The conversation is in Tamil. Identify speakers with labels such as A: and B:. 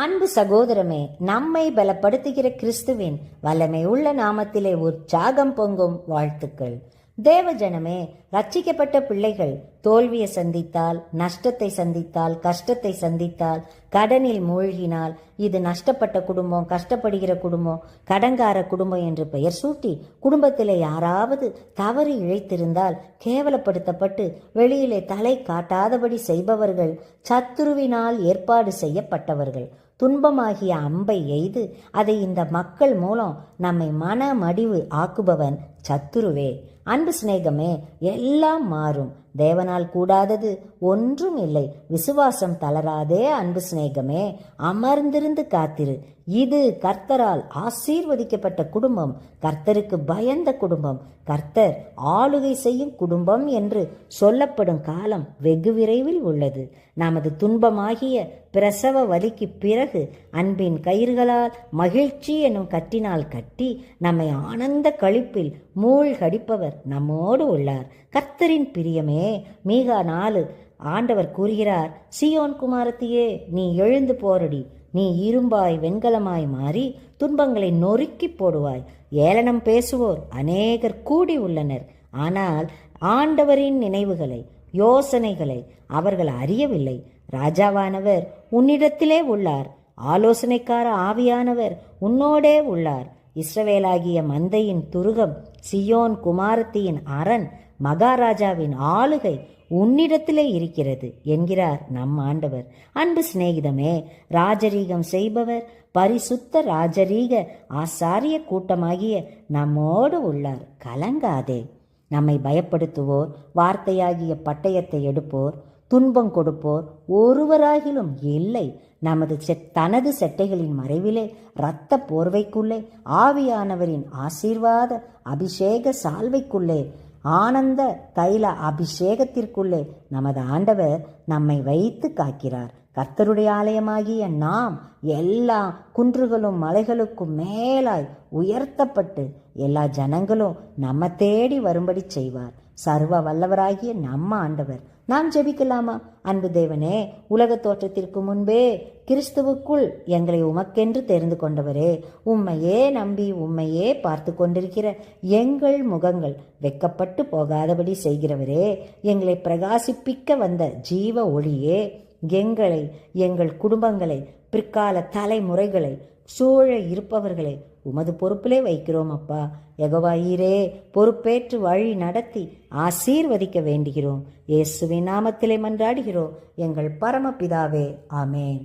A: அன்பு சகோதரமே நம்மை பலப்படுத்துகிற கிறிஸ்துவின் வல்லமை உள்ள நாமத்திலே உற்சாகம் பொங்கும் வாழ்த்துக்கள். தேவஜனமே ரட்சிக்கப்பட்ட பிள்ளைகள் தோல்வியை சந்தித்தால் நஷ்டத்தை சந்தித்தால் கஷ்டத்தை சந்தித்தால் கடனில் மூழ்கினால் இது நஷ்டப்பட்ட குடும்பம் கஷ்டப்படுகிற குடும்பம் கடங்கார குடும்பம் என்று பெயர் சூட்டி குடும்பத்தில் யாராவது தவறு இழைத்திருந்தால் கேவலப்படுத்தப்பட்டு வெளியிலே தலை காட்டாதபடி செய்பவர்கள் சத்துருவினால் ஏற்பாடு செய்யப்பட்டவர்கள். துன்பமாகிய அம்பை எய்து அதை இந்த மக்கள் மூலம் நம்மை மனமடிவு ஆக்குபவன் சத்துருவே அன்பு சிநேகமே எல்லாம் மாறும். தேவனால் கூடாதது ஒன்றும் இல்லை. விசுவாசம் தளராதே அன்பு சிநேகமே. அமர்ந்திருந்து காத்திரு. இது கர்த்தரால் ஆசீர்வதிக்கப்பட்ட குடும்பம். கர்த்தருக்கு பயந்த குடும்பம். கர்த்தர் ஆளுகை செய்யும் குடும்பம் என்று சொல்லப்படும் காலம் வெகு விரைவில் உள்ளது. நமது துன்பமாகிய பிரசவ வலிக்கு பிறகு அன்பின் கயிர்களால் மகிழ்ச்சி எனும் கட்டினால் கட்டி நம்மை ஆனந்த கழிப்பில் மூழ்கடிப்பவர் நம்மோடு உள்ளார். கர்த்தரின் பிரியமே மீகா நாலு. ஆண்டவர் கூறுகிறார் சியோன் குமாரத்தியே நீ எழுந்து போரடி. நீ இரும்பாய் வெண்கலமாய் மாறி துன்பங்களை நொறுக்கி போடுவாய். ஏளனம் பேசுவோர் அநேகர் கூடி உள்ளனர். ஆனால் ஆண்டவரின் நினைவுகளை யோசனைகளை அவர்கள் அறியவில்லை. ராஜாவானவர் உன்னிடத்திலே உள்ளார். ஆலோசனைக்கார ஆவியானவர் உன்னோடே உள்ளார். இஸ்ரவேலாகிய மந்தையின் துருகம் சியோன் குமாரத்தியின் அரண் மகாராஜாவின் ஆளுகை உன்னிடத்திலே இருக்கிறது என்கிறார் நம் ஆண்டவர். அன்பு சிநேகிதமே ராஜரீகம் செய்பவர் பரிசுத்த ராஜரீக ஆசாரிய கூட்டமாகிய நம்மோடு உள்ளார். கலங்காதே. நம்மை பயப்படுத்துவோர் வார்த்தையாகிய பட்டயத்தை எடுப்போர் துன்பம் கொடுப்போர் ஒருவராகிலும் இல்லை. நமது செட் தனது செட்டைகளின் மறைவிலே இரத்த போர்வைக்குள்ளே ஆவியானவரின் ஆசீர்வாத அபிஷேக சால்வைக்குள்ளே ஆனந்த தைல அபிஷேகத்திற்குள்ளே நமது ஆண்டவர் நம்மை வைத்து காக்கிறார். கர்த்தருடைய ஆலயமாகிய நாம் எல்லா குன்றுகளும் மலைகளுக்கும் மேலாய் உயர்த்தப்பட்டு எல்லா ஜனங்களும் நம்ம தேடி வரும்படி செய்வார். சர்வ வல்லவராகிய நம்ம ஆண்டவர். நாம் ஜெபிக்கலாமா? அன்பு தேவனே உலக தோற்றத்திற்கு முன்பே கிறிஸ்துவுக்குள் எங்களை உமக்கென்று தெரிந்து கொண்டவரே உம்மையே நம்பி உம்மையே பார்த்து கொண்டிருக்கிற எங்கள் முகங்கள் வெக்கப்பட்டு போகாதபடி செய்கிறவரே எங்களை பிரகாசிப்பிக்க வந்த ஜீவ ஒளியே எங்களை எங்கள் குடும்பங்களை பிற்கால தலைமுறைகளை சூழ இருப்பவர்களை உமது பொறுப்பிலே வைக்கிறோம் அப்பா. எகவாயீரே பொறுப்பேற்று வழி நடத்தி ஆசீர்வதிக்க வேண்டுகிறோம். இயேசுவின் நாமத்திலே மன்றாடுகிறோம். எங்கள் பரமபிதாவே ஆமேன்.